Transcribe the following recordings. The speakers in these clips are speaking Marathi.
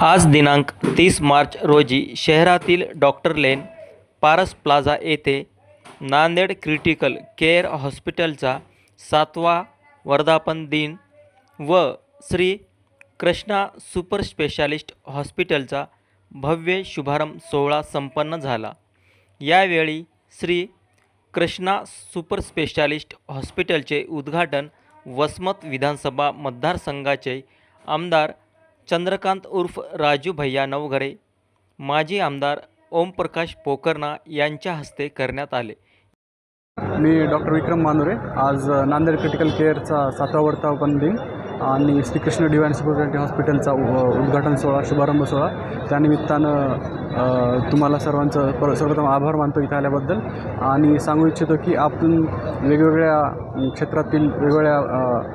आज दिनांक तीस मार्च रोजी शहरातील डॉक्टर लेन पारस प्लाझा येथे नांदेड क्रिटिकल केअर हॉस्पिटलचा सातवा वर्धापन दिन व श्री कृष्णा सुपर स्पेशालिस्ट हॉस्पिटलचा भव्य शुभारंभ सोहळा संपन्न झाला. यावेळी श्री कृष्णा सुपर स्पेशालिस्ट हॉस्पिटलचे उद्घाटन वसमत विधानसभा मतदारसंघाचे आमदार चंद्रकांत उर्फ राजू भैया नवघरे माजी आमदार ओमप्रकाश पोकर्णा यांच्या हस्ते करण्यात आले. मी डॉक्टर विक्रम मानुरे आज नांदेड क्रिटिकल केअरचा सातवा वर्धापन दिन आणि श्रीकृष्ण डिवाइन स्पेशालिटी हॉस्पिटलचा उ- उद्घाटन सोहळा शुभारंभ सोहळा. त्यानिमित्तानं तुम्हाला सर्वांचं पर सर्वप्रथम आभार मानतो इथं आल्याबद्दल. आणि सांगू इच्छितो की आपण वेगवेगळ्या क्षेत्रातील वेगवेगळ्या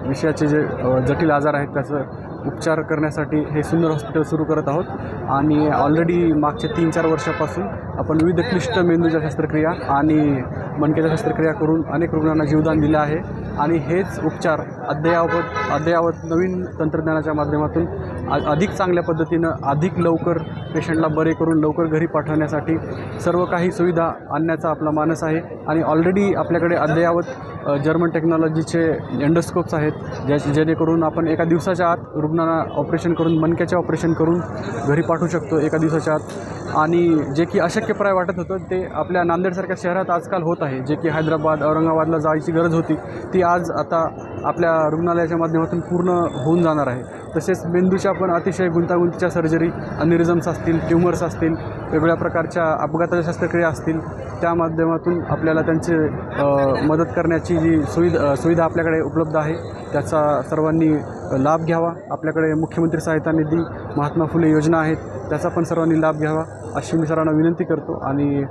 विषयाचे जे जटिल आजार आहेत त्याचं उपचार करण्यासाठी हे सुंदर हॉस्पिटल सुरू करत आहोत. आणि ऑलरेडी मागच्या तीन चार वर्षापासून आपण विविध क्लिष्ट मेंदूच्या शस्त्रक्रिया आणि मणक्याच्या शस्त्रक्रिया करून अनेक रुग्णांना जीवदान दिलं आहे. आणि हेच उपचार अद्ययावत अद्ययावत नवीन तंत्रज्ञानाच्या माध्यमातून अधिक चांगल्या पद्धतीनं अधिक लवकर पेशंटला बरे करून लवकर घरी पाठवण्यासाठी सर्व काही सुविधा आणण्याचा आपला मानस आहे. आणि ऑलरेडी आपल्याकडे अद्ययावत जर्मन टेक्नॉलॉजीचे एंडोस्कोप्स आहेत ज्या जेणेकरून आपण एका दिवसाच्या आत रुग्णांना ऑपरेशन करून मनक्याचे ऑपरेशन करून घरी पाठवू शकतो एका दिवसाच्या आत. आणि जे की अशक्यप्राय वाटत होतं ते आपल्या नांदेडसारख्या शहरात आजकाल होत आहे. जे की हैदराबाद औरंगाबादला जायची गरज होती ती आज आता आपल्या रुग्णालयाच्या माध्यमातून पूर्ण होऊन जाणार आहे. तसेच मेंदूच्या पण अतिशय गुंतागुंतीच्या सर्जरी अनिरिझम्स असतील ट्युमर्स असतील वेगवेगळ्या प्रकारच्या अपघाताच्या शस्त्रक्रिया असतील त्या माध्यमातून आपल्याला त्यांचे मदत करण्याची जी सुविधा सुविधा आपल्याकडे उपलब्ध आहे त्याचा सर्वांनी लाभ घ्यावा. आपल्याकडे मुख्यमंत्री सहायता निधी महात्मा फुले योजना आहेत त्याचा पण सर्वांनी लाभ घ्यावा अशी मी सर्वांना विनंती करतो आणि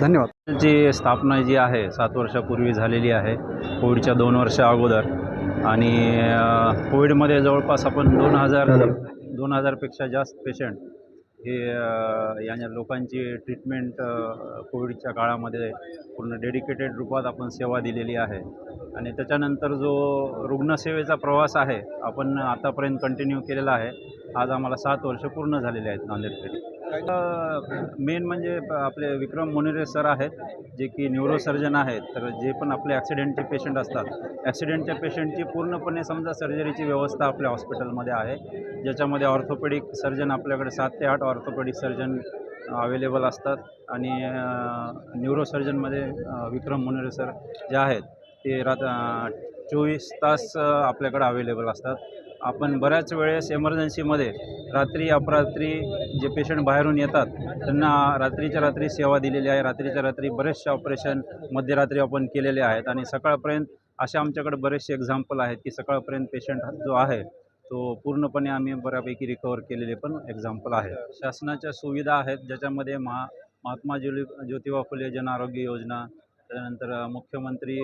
धन्यवाद. जी स्थापना जी आहे सात वर्षापूर्वी झालेली आहे कोविडच्या दोन वर्षा अगोदर आणि कोविडमध्ये जवळपास आपण दोन हजार दोन हजारपेक्षा जास्त पेशंट हे या लोकांची ट्रीटमेंट कोविडच्या काळामध्ये पूर्ण डेडिकेटेड रूपात आपण सेवा दिलेली आहे. आणि त्याच्यानंतर जो रुग्णसेवेचा प्रवास आहे आपण आतापर्यंत कंटिन्यू केलेला आहे आज आम्हाला सात वर्ष पूर्ण झालेले आहेत नांदेडकडे मेन म्हणजे प- आपले विक्रम मोनिरे सर आहेत जे की न्यूरोसर्जन आहेत तर जे पण आपले ॲक्सिडेंटचे पेशंट असतात ॲक्सिडेंटच्या पेशंटची पूर्णपणे समजा सर्जरीची व्यवस्था आपल्या हॉस्पिटलमध्ये आहे. ज्याच्यामध्ये ऑर्थोपेडिक सर्जन आपल्याकडे सात ते आठ ऑर्थोपेडिक सर्जन अवेलेबल असतात आणि न्यूरोसर्जनमध्ये विक्रम मोनिरे सर जे आहेत ते रात चोवीस तास आपल्याकडे अवेलेबल असतात. आपण बऱ्याच वेळेस एमर्जन्सीमध्ये रात्री अपरात्री जे पेशंट बाहेरून येतात त्यांना रात्रीच्या रात्री सेवा दिलेली आहे. रात्रीच्या रात्री बरेचसे ऑपरेशन मध्यरात्री आपण केलेले आहेत. आणि सकाळपर्यंत असे आमच्याकडे बरेचसे एक्झाम्पल आहेत की सकाळपर्यंत पेशंट जो आहे तो पूर्णपणे आम्ही बऱ्यापैकी रिकवर केलेले पण एक्झाम्पल आहे. शासनाच्या सुविधा आहेत ज्याच्यामध्ये महा महात्मा ज्योली ज्योतिबा फुले जन आरोग्य योजना त्यानंतर मुख्यमंत्री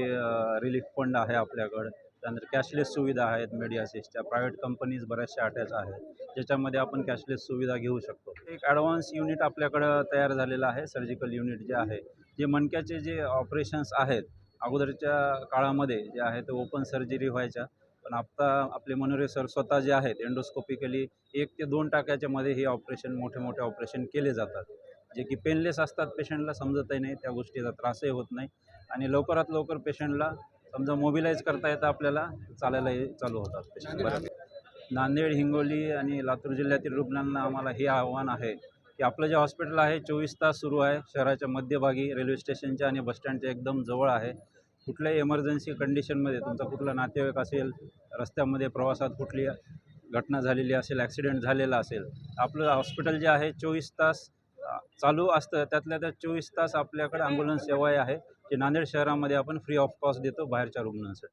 रिलीफ फंड आहे आपल्याकडं. त्यानंतर कॅशलेस सुविधा आहेत मेडियासिसच्या प्रायव्हेट कंपनीज बऱ्याचशा अटॅच आहेत ज्याच्यामध्ये आपण कॅशलेस सुविधा घेऊ शकतो. एक ॲडव्हान्स युनिट आपल्याकडं तयार झालेलं आहे सर्जिकल युनिट जे आहे जे मणक्याचे जे ऑपरेशन्स आहेत अगोदरच्या काळामध्ये जे आहे ते ओपन सर्जरी व्हायच्या पण आत्ता आपले मनोरे सर स्वतः जे आहेत एंडोस्कोपिकली एक ते दोन टाक्याच्यामध्ये हे ऑपरेशन मोठे मोठे ऑपरेशन केले जातात. जे की पेनलेस असतात पेशंटला समजतही नाही त्या गोष्टीचा त्रासही होत नाही. आणि लवकरात लवकर पेशंटला समजा मोबिलाईज करता येतं आपल्याला चालायलाही चालू होतात पेशंट नांदेड हिंगोली आणि लातूर जिल्ह्यातील रुग्णांना आम्हाला हे आव्हान आहे की आपलं जे हॉस्पिटल आहे चोवीस तास सुरू आहे. शहराच्या मध्यभागी रेल्वे स्टेशनच्या आणि बसस्टँडच्या एकदम जवळ आहे. कुठल्याही एमर्जन्सी कंडिशनमध्ये तुमचा कुठला नातेवाईक असेल रस्त्यामध्ये प्रवासात कुठली घटना झालेली असेल ॲक्सिडेंट झालेला असेल आपलं हॉस्पिटल जे आहे चोवीस तास चालू असतं त्यातल्या त्यात चोवीस तास आपल्याकडे ॲम्ब्युलन्स सेवाही आहे जे नांदेड शहरामध्ये आपण फ्री ऑफ कॉस्ट देतो बाहेरच्या रुग्णांसाठी.